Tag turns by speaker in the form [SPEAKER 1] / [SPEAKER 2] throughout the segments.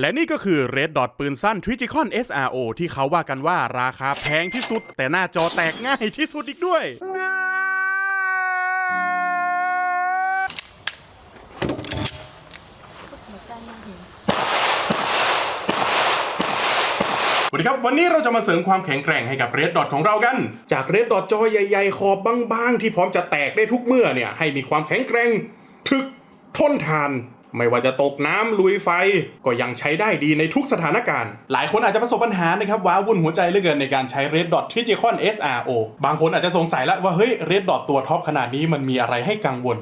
[SPEAKER 1] และนี่ก็คือ Red Dot ปืนสั้น t r i g i c o n SRO ที่เขาว่ากันว่าราคาแพงที่สุด แต่หน้าจอแตกง่ายที่สุดอีกด้วย สวัสดีครับ วันนี้เราจะมาเสริมความแข็งแกร่งให้กับ Red Dot ของเรากัน จาก Red Dot จอใหญ่ๆ ขอบบางๆ ที่พร้อมจะแตกได้ทุกเมื่อเนี่ย ให้มีความแข็งแกร่ง ถึกทนทาน ไม่ว่าจะตกน้ำลุยไฟก็ยังใช้ได้ดีในทุกสถานการณ์ หลายคนอาจจะประสบปัญหานะครับว้าวุ่นหัวใจเหลือเกินในการใช้ Red Dot t r i g i c o n SRO บางคนอาจจะสงสัยแล้วว่าเฮ้ย Red Dot ตัวท็อปขนาดนี้มันมีอะไรให้กังวล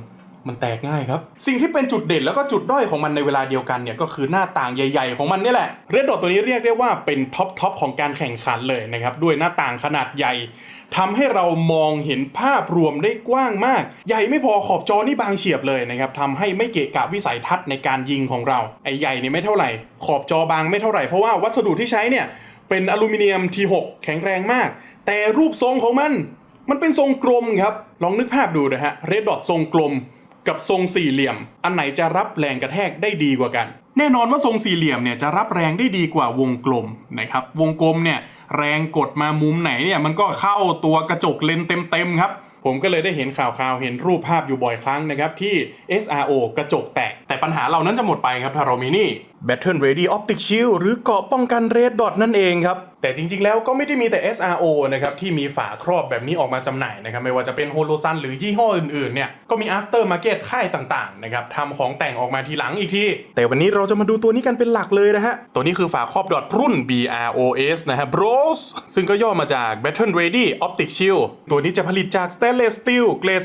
[SPEAKER 1] มันแตกง่ายครับ สิ่งที่เป็นจุดเด่นแล้วก็จุดด้อยของมันในเวลาเดียวกันเนี่ยก็คือหน้าต่างใหญ่ ๆ ของมันนี่แหละ Red Dot ตัวนี้เรียกได้ว่าเป็นท็อปทอปของการแข่งขันเลยนะครับด้วยหน้าต่างขนาดใหญ่ทำให้เรามองเห็นภาพรวมได้กว้างมาก ใหญ่ไม่พอขอบจอนี่บางเฉียบเลยนะครับทำให้ไม่เกะกะวิสัยทัศน์ในการยิงของเราไอ้ใหญ่เนี่ยไม่เท่าไหร่ ขอบจอบางไม่เท่าไหร่เพราะว่าวัสดุที่ใช้เนี่ยเป็นอลูมิเนียม T6 แข็งแรงมาก แต่รูปทรงของมัน มันเป็นทรงกลมครับ ลองนึกภาพดูนะฮะ Red Dot ทรงกลม กับทรงสี่เหลี่ยม อันไหนจะรับแรงกระแทกได้ดีกว่ากัน แน่นอนว่าทรงสี่เหลี่ยมเนี่ยจะรับแรงได้ดีกว่าวงกลมนะครับ วงกลมเนี่ยแรงกดมามุมไหนเนี่ยมันก็เข้าตัวกระจกเลนเต็มๆครับผมก็เลยได้เห็นข่าวๆเห็นรูปภาพอยู่บ่อยครั้งนะครับ ที่ SRO กระจกแตก แต่ปัญหาเหล่านั้นจะหมดไปครับถ้าเรามีนี่ Battle Ready Optic Shield หรือเกราะป้องกัน Red Dot นั่นเองครับ แต่จริงๆ แล้วก็ไม่ได้มีแต่ SRO นะครับที่มีฝาครอบแบบนี้ออกมาจำหน่ายนะครับไม่ว่าจะเป็น h o l o s u n หรือยี่ห้ออื่นๆเนี่ยก็มี After Market ค่ายต่างๆนะครับทำของแต่งออกมาทีหลังอีกทีแต่วันนี้เราจะมาดูตัวนี้กันเป็นหลักเลยนะฮะตัวนี้คือฝาครอบดอทรุ่น BROS นะฮะ Bros ซึ่งก็ย่อมาจาก Battle Ready Optic Shield ตัวนี้จะผลิตจาก Stainless Steel เกรด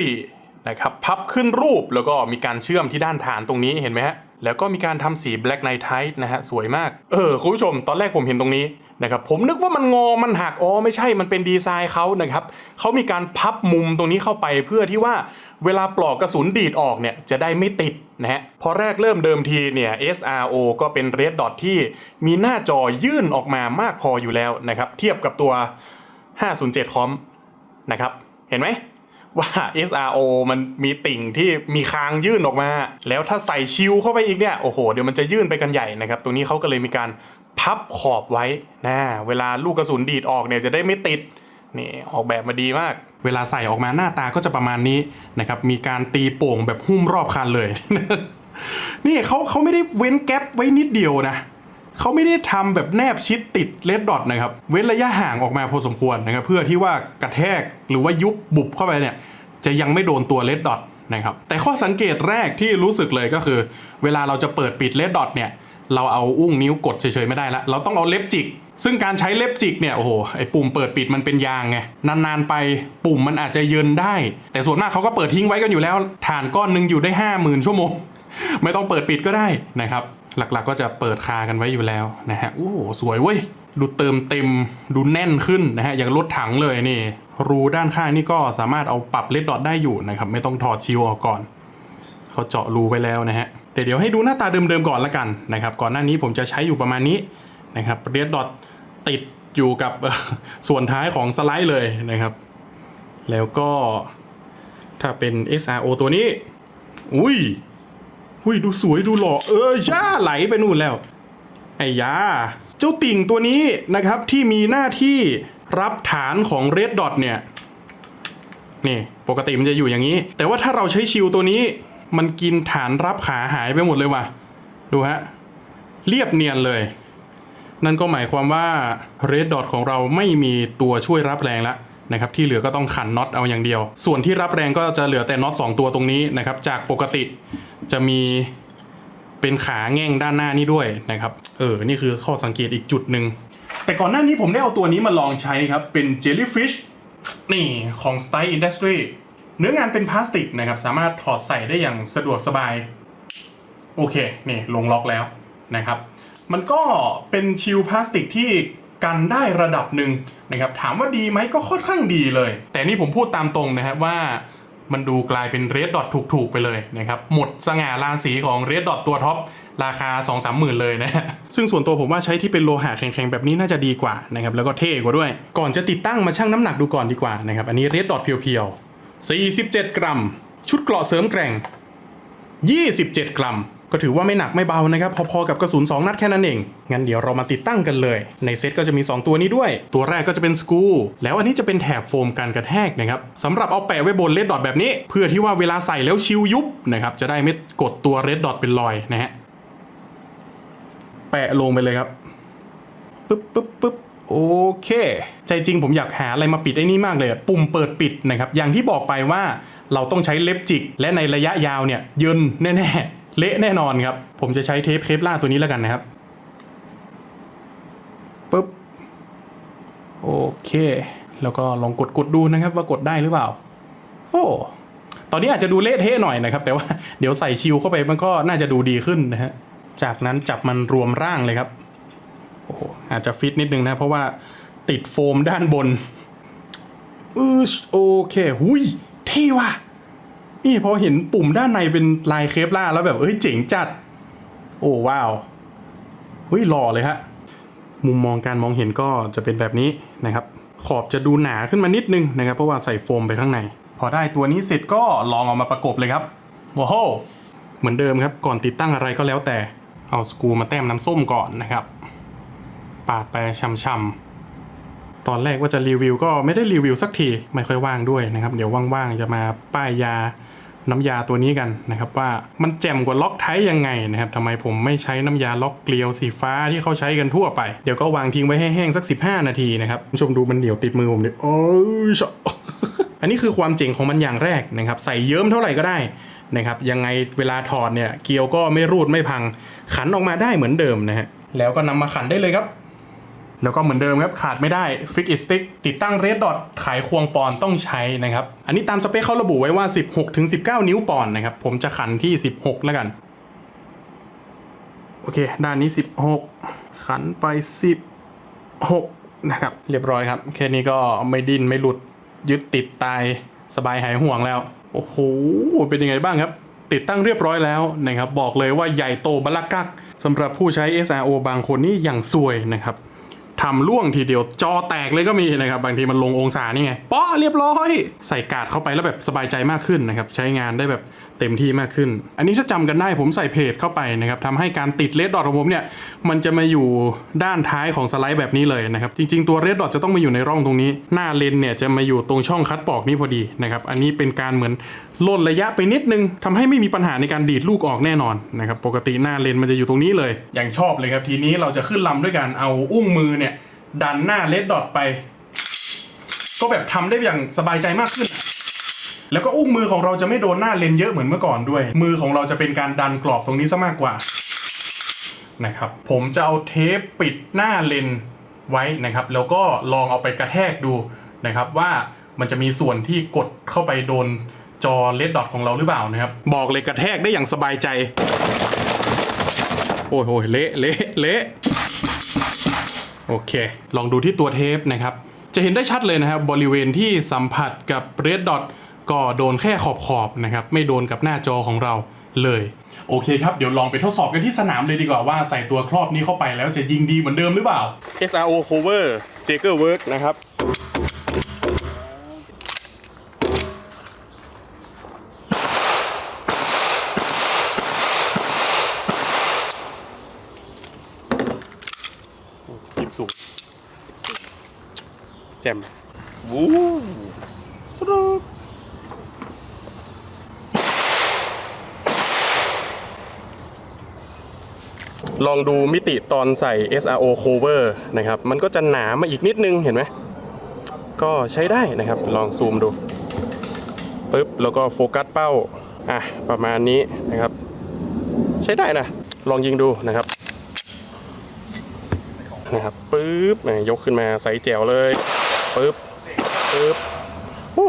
[SPEAKER 1] 304นะครับพับขึ้นรูปแล้วก็มีการเชื่อมที่ด้านฐานตรงนี้เห็นไหมฮะแล้วก็มีการทำสี Black Nitride นะฮะ สวยมาก เออ คุณผู้ชม ตอนแรกผมเห็นตรงนี้ นะครับผมนึกว่ามันงอมันหักอ๋อไม่ใช่มันเป็นดีไซน์เขานะครับเขามีการพับมุมตรงนี้เข้าไปเพื่อที่ว่าเวลาปลอกกระสุนดีดออกเนี่ยจะได้ไม่ติดนะฮะพอแรกเริ่มเดิมทีเนี่ย SRO ก็เป็น Red Dot ที่มีหน้าจอยื่นออกมามากพออยู่แล้วนะครับเทียบกับตัว 507 คอมนะครับเห็นไหมว่า SRO มันมีติ่งที่มีคางยื่นออกมา แล้วถ้าใส่ชิลเข้าไปอีกเนี่ย โอ้โห เดี๋ยวมันจะยื่นไปกันใหญ่นะครับ ตรงนี้เขาก็เลยมีการ พับขอบไว้นะเวลาลูกกระสุนดีดออกเนี่ยจะได้ไม่ติดนี่ออกแบบมาดีมาก เวลาใส่ออกมาหน้าตาก็จะประมาณนี้นะครับมีการตีโป่งแบบหุ้มรอบคันเลย นี่เขาเขาไม่ได้เว้นแก๊ปไว้นิดเดียวนะเขาไม่ได้ทำแบบแนบชิดติดเลดดอทนะครับ เว้นระยะห่างออกมาพอสมควรนะครับ เพื่อที่ว่ากระแทกหรือว่ายุบบุบเข้าไปเนี่ยจะยังไม่โดนตัวเลดดอทนะครับ แต่ข้อสังเกตแรกที่รู้สึกเลยก็คือ เวลาเราจะเปิดปิดเลดดอทเนี่ย เราเอาอุ้งนิ้วกดเฉยๆไม่ได้ละเราต้องเอาเล็บจิก ซึ่งการใช้เล็บจิกเนี่ยโอ้โหไอ้ปุ่มเปิดปิดมันเป็นยางไงนานๆไปปุ่มมันอาจจะเยินได้ แต่ส่วนมากเขาก็เปิดทิ้งไว้กันอยู่แล้วฐานก้อนหนึ่งอยู่ได้ห้าหมื่นชั่วโมง ไม่ต้องเปิดปิดก็ได้นะครับ หลักๆก็จะเปิดคากันไว้อยู่แล้วนะฮะโอ้โหสวยเว้ยดูเติมเต็มดูแน่นขึ้นนะฮะอย่างรถถังเลยนี่ รูด้านข้างนี่ก็สามารถเอาปรับเลดดอทได้อยู่นะครับไม่ต้องถอดชิวออกก่อนเขาเจาะรูไว้แล้วนะฮะ แต่เดี๋ยวให้ดูหน้าตาเดิมๆก่อนละกันนะครับ ก่อนหน้านี้ผมจะใช้อยู่ประมาณนี้นะครับเรดดอทติดอยู่กับส่วนท้ายของสไลด์เลยนะครับ แล้วก็ถ้าเป็น SRO ตัวนี้ อุ้ยอุ้ยดูสวยดูหล่อเออช่าไหลไปนู่นแล้ว ไอ้ยา เจ้าติ่งตัวนี้นะครับที่มีหน้าที่รับฐานของ Red Dot เนี่ย นี่ปกติมันจะอยู่อย่างนี้ แต่ว่าถ้าเราใช้ชิลตัวนี้ มันกินฐานรับขาหายไปหมดเลยว่ะ ดูฮะ เรียบเนียนเลย นั่นก็หมายความว่า Red Dot ของเราไม่มีตัวช่วยรับแรงแล้วนะครับที่เหลือก็ต้องขันน็อตเอาอย่างเดียว ส่วนที่รับแรงก็จะเหลือแต่น็อต2ตัวตรงนี้นะครับ จากปกติจะมีเป็นขาแง่งด้านหน้านี่ด้วยนะครับ เออ นี่คือข้อสังเกตอีกจุดหนึ่ง แต่ก่อนหน้านี้ผมได้เอาตัวนี้มาลองใช้ครับ เป็น Jellyfish นี่ของ Style Industry เนื้องานเป็นพลาสติกนะครับ สามารถถอดใส่ได้อย่างสะดวกสบาย โอเค นี่ลงล็อกแล้วนะครับ มันก็เป็นชิลพลาสติกที่กันได้ระดับหนึ่งนะครับ ถามว่าดีไหมก็ค่อนข้างดีเลย แต่นี่ผมพูดตามตรงนะครับว่ามันดูกลายเป็นเรดดอทถูกๆ ไปเลยนะครับ หมดสง่าราศีของเรดดอทตัวท็อปราคา 2 3หมื่นเลยนะฮะ ซึ่งส่วนตัวผมว่าใช้ที่เป็นโลหะแข็งๆ แบบนี้น่าจะดีกว่านะครับ แล้วก็เท่กว่าด้วย ก่อนจะติดตั้งมาชั่งน้ำหนักดูก่อนดีกว่านะครับ อันนี้เรดดอทเพียวๆ 47 กรัม ชุดเกราะเสริมแกร่ง 27 กรัม ก็ถือว่าไม่หนักไม่เบานะครับ พอๆกับกระสุน2 นัดแค่นั้นเอง งั้นเดี๋ยวเรามาติดตั้งกันเลย ในเซตก็จะมี 2 ตัวนี้ด้วย ตัวแรกก็จะเป็นสกรูแล้วอันนี้จะเป็นแถบโฟมกันกระแทกนะครับสำหรับเอาแปะไว้บนเลดดอทแบบนี้ เพื่อที่ว่าเวลาใส่แล้วชิวยุบนะครับจะได้ไม่กดตัวเรดดอทเป็นรอยนะฮะแปะลงไปเลยครับปึ๊บปึ๊บปึ๊บ โอเค ใจจริงผมอยากหาอะไรมาปิดไอ้นี่มากเลย ปุ่มเปิดปิดนะครับ อย่างที่บอกไปว่าเราต้องใช้เล็บจิก และในระยะยาวเนี่ยยินแน่ๆ เละแน่นอนครับ ผมจะใช้เทปเคปล่าตัวนี้แล้วกันนะครับปึ๊บโอเค แล้วก็ลองกดกดดูนะครับว่ากดได้หรือเปล่า โอ้ตอนนี้อาจจะดูเละเทะหน่อยนะครับ แต่ว่าเดี๋ยวใส่ชิลเข้าไปมันก็น่าจะดูดีขึ้นนะฮะจากนั้นจับมันรวมร่างเลยครับ โอ้โห อาจจะฟิตนิดนึงนะ เพราะว่าติดโฟมด้านบนอือโอเคหุยเท่ว่ะ นี่พอเห็นปุ่มด้านในเป็นลายเคปล่าแล้วแบบ เอ้ยเจ๋งจัด โอ้ว้าวเฮ้ยหล่อเลยฮะ มุมมองการมองเห็นก็จะเป็นแบบนี้นะครับ ขอบจะดูหนาขึ้นมานิดนึงนะครับ เพราะว่าใส่โฟมไปข้างใน พอได้ตัวนี้เสร็จก็ลองเอามาประกบเลยครับว้าวเหมือนเดิมครับ ก่อนติดตั้งอะไรก็แล้วแต่เอาสกรูมาแต้มน้ำส้มก่อนนะครับ ปาดไปช่ำๆตอนแรกว่าจะรีวิวก็ไม่ได้รีวิวสักทีไม่ค่อยว่างด้วยนะครับ เดี๋ยวว่างๆจะมาป้ายยาน้ำยาตัวนี้กันนะครับว่ามันแจ่มกว่าล็อกไทยยังไงนะครับทำไมผมไม่ใช้น้ำยาล็อกเกลียวสีฟ้าที่เขาใช้กันทั่วไป เดี๋ยวก็วางทิ้งไว้ให้แห้งสัก 15 นาทีนะครับคุณผู้ชมดูมันเหนียวติดมือผมดิโอ้ยชอันนี้คือความเจ๋งของมันอย่างแรกนะครับ ใส่เยิ้มเท่าไหร่ก็ได้นะครับยังไงเวลาถอดเนี่ยเกลียวก็ไม่รูดไม่พัง ขันออกมาได้เหมือนเดิมนะฮะแล้วก็นำมาขันได้เลยครับ แล้วก็เหมือนเดิมครับขาดไม่ได้ฟิกอิสติกติดตั้งเรดดอทขายควงปอนต้องใช้นะครับ อันนี้ตามสเปคเขาระบุไว้ว่า 16-19 นิ้วปอนนะครับ ผมจะขันที่ 16 แล้วกัน โอเค ด้านนี้ 16 ขันไป 16 นะครับ เรียบร้อยครับ แค่นี้ก็ไม่ดิ้นไม่หลุดยึดติดตายสบายหายห่วงแล้ว โอ้โห เป็นยังไงบ้างครับ ติดตั้งเรียบร้อยแล้วนะครับ บอกเลยว่าใหญ่โตบลักกักสำหรับผู้ใช้ SRO บางคนนี่อย่างซวยนะครับ ทำล่วงทีเดียวจอแตกเลยก็มีนะครับ บางทีมันลงองศานี่ไงป๊อเรียบร้อย ใส่กาดเข้าไปแล้วแบบสบายใจมากขึ้นนะครับ ใช้งานได้แบบ เต็มที่มากขึ้น อันนี้ถ้าจำกันได้ผมใส่เพจเข้าไปนะครับทำให้การติดเลดดอทของผมเนี่ย มันจะมาอยู่ด้านท้ายของสไลด์แบบนี้เลยนะครับ จริง ๆ ตัวเรดดอทจะต้องมาอยู่ในร่องตรงนี้ หน้าเลนเนี่ยจะมาอยู่ตรงช่องคัดปอกนี้พอดีนะครับ อันนี้เป็นการเหมือนล่นระยะไปนิดนึงทำให้ไม่มีปัญหาในการดีดลูกออกแน่นอนนะครับ ปกติหน้าเลนมันจะอยู่ตรงนี้เลย อย่างชอบเลยครับ ทีนี้เราจะขึ้นลำด้วยการเอาอุ้งมือเนี่ยดันหน้าเลดดอทไป ก็แบบทำได้อย่างสบายใจมากขึ้น แล้วก็อุ้งมือของเราจะไม่โดนหน้าเลนเยอะเหมือนเมื่อก่อนด้วย มือของเราจะเป็นการดันกรอบตรงนี้ซะมากกว่านะครับผมจะเอาเทปปิดหน้าเลนไว้นะครับ แล้วก็ลองเอาไปกระแทกดูนะครับว่ามันจะมีส่วนที่กดเข้าไปโดนจอเลดดอทของเราหรือเปล่านะครับ บอกเลยกระแทกได้อย่างสบายใจ โอ้ยโอ้ยเละเละเละโอเค ลองดูที่ตัวเทปนะครับ จะเห็นได้ชัดเลยนะครับบริเวณที่สัมผัสกับเรดดอท ก็โดนแค่ขอบขอบนะครับไม่โดนกับหน้าจอของเราเลย โอเคครับ เดี๋ยวลองไปทดสอบกันที่สนามเลยดีกว่าว่าใส่ตัวครอบนี้เข้าไปแล้วจะยิงดีเหมือนเดิมหรือเปล่า SRO cover Jager Work นะครับยิบสูงแจ่มวู้ตรูด ลองดูมิติตอนใส่ SRO cover นะครับ มันก็จะหนามาอีกนิดนึงเห็นไหม ก็ใช้ได้นะครับ ลองซูมดูปึ๊บ แล้วก็โฟกัสเป้า อะ ประมาณนี้นะครับ ใช้ได้นะ ลองยิงดูนะครับ นะครับปึ๊บยกขึ้นมาใส่แจ๋วเลยปึ๊บปึ๊บโอ้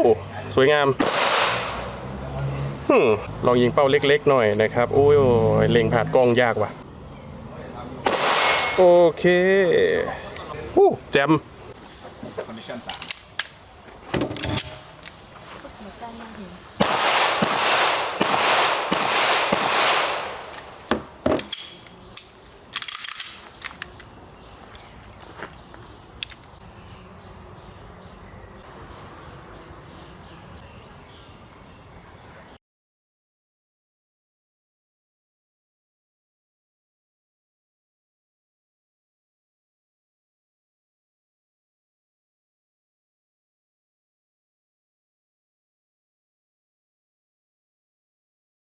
[SPEAKER 1] สวยงามฮึมลองยิงเป้าเล็ก ๆ หน่อยนะครับ โอ้ยเล็งผ่านกล้องยากว่ะ โอเคโอ้แจม
[SPEAKER 2] คอนดิชั่นสาม